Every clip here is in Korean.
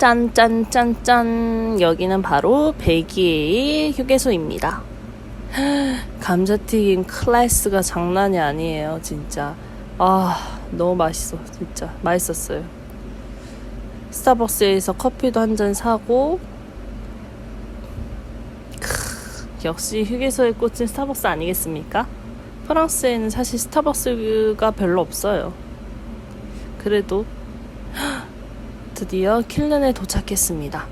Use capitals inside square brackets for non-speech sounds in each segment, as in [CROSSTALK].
짠짠짠짠. 여기는 바로 벨기에의 휴게소입니다. [GASPS] 감자튀김 클래스가 장난이 아니에요 진짜. 아 너무 맛있어 진짜. 맛있었어요. 스타벅스에서 커피도 한 잔 사고. 크, 역시 휴게소에 꽂힌 스타벅스 아니겠습니까? 프랑스에는 사실 스타벅스가 별로 없어요. 그래도 드디어 킬른에 도착했습니다.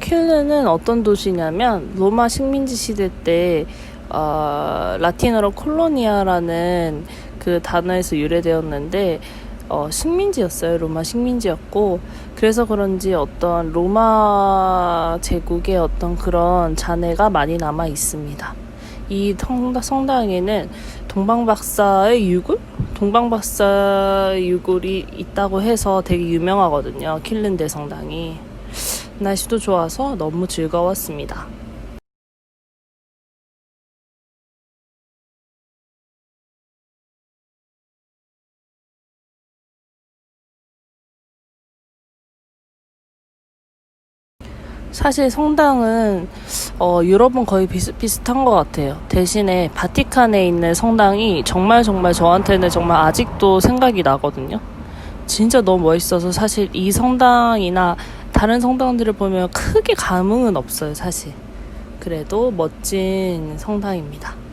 킬른은 어떤 도시냐면 로마 식민지 시대 때 어, 라틴어로 콜로니아라는 그 단어에서 유래되었는데 어, 식민지였어요. 로마 식민지였고 그래서 그런지 어떤 로마 제국의 어떤 그런 잔해가 많이 남아 있습니다. 이 성당, 성당에는 동방박사의 유골? 동방박사 유골이 있다고 해서 되게 유명하거든요. 킬른대 성당이. 날씨도 좋아서 너무 즐거웠습니다. 사실 성당은 어, 유럽은 거의 비슷, 비슷한 것 같아요. 대신에 바티칸에 있는 성당이 정말 정말 저한테는 정말 아직도 생각이 나거든요. 진짜 너무 멋있어서 사실 이 성당이나 다른 성당들을 보면 크게 감흥은 없어요, 사실. 그래도 멋진 성당입니다.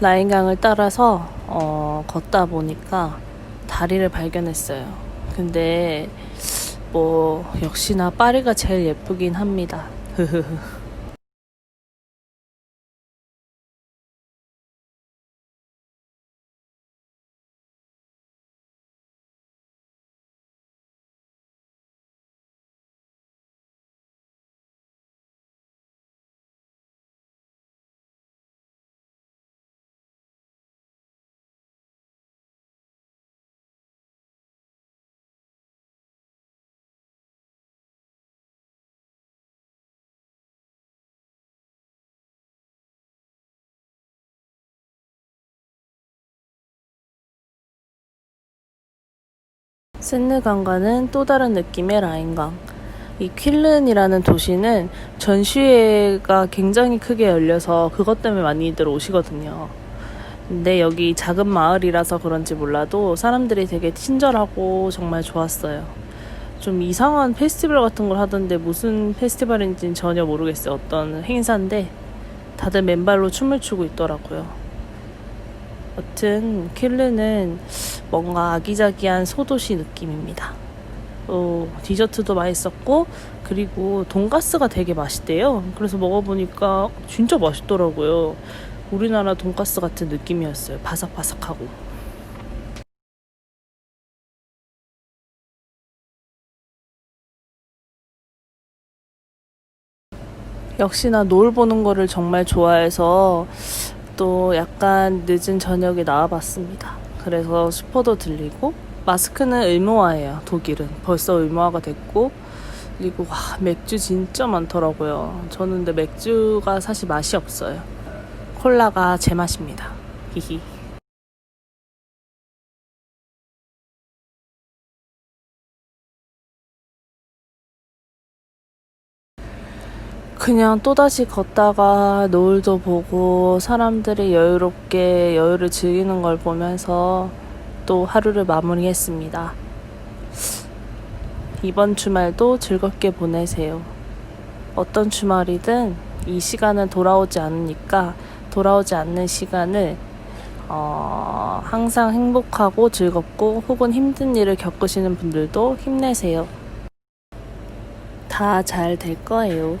라인강을 따라서 어, 걷다 보니까 다리를 발견했어요. 근데 뭐 역시나 파리가 제일 예쁘긴 합니다. [LAUGHS] 센느강과는 또 다른 느낌의 라인강. 이 퀼른이라는 도시는 전시회가 굉장히 크게 열려서 그것 때문에 많이들 오시거든요. 근데 여기 작은 마을이라서 그런지 몰라도 사람들이 되게 친절하고 정말 좋았어요. 좀 이상한 페스티벌 같은 걸 하던데 무슨 페스티벌인지는 전혀 모르겠어요. 어떤 행사인데 다들 맨발로 춤을 추고 있더라고요. 여튼 킬르는 뭔가 아기자기한 소도시 느낌입니다. 어, 디저트도 맛있었고 그리고 돈가스가 되게 맛있대요. 그래서 먹어보니까 진짜 맛있더라고요. 우리나라 돈가스 같은 느낌이었어요. 바삭바삭하고. 역시나 노을 보는 거를 정말 좋아해서 또 약간 늦은 저녁에 나와봤습니다. 그래서 슈퍼도 들리고 마스크는 의무화예요. 독일은 벌써 의무화가 됐고 그리고 와 맥주 진짜 많더라고요. 저는 근데 맥주가 사실 맛이 없어요. 콜라가 제 맛입니다. 히히. 그냥 또다시 걷다가 노을도 보고 사람들이 여유롭게 여유를 즐기는 걸 보면서 또 하루를 마무리했습니다. 이번 주말도 즐겁게 보내세요. 어떤 주말이든 이 시간은 돌아오지 않으니까 돌아오지 않는 시간을 어, 항상 행복하고 즐겁고 혹은 힘든 일을 겪으시는 분들도 힘내세요. 다 잘 될 거예요.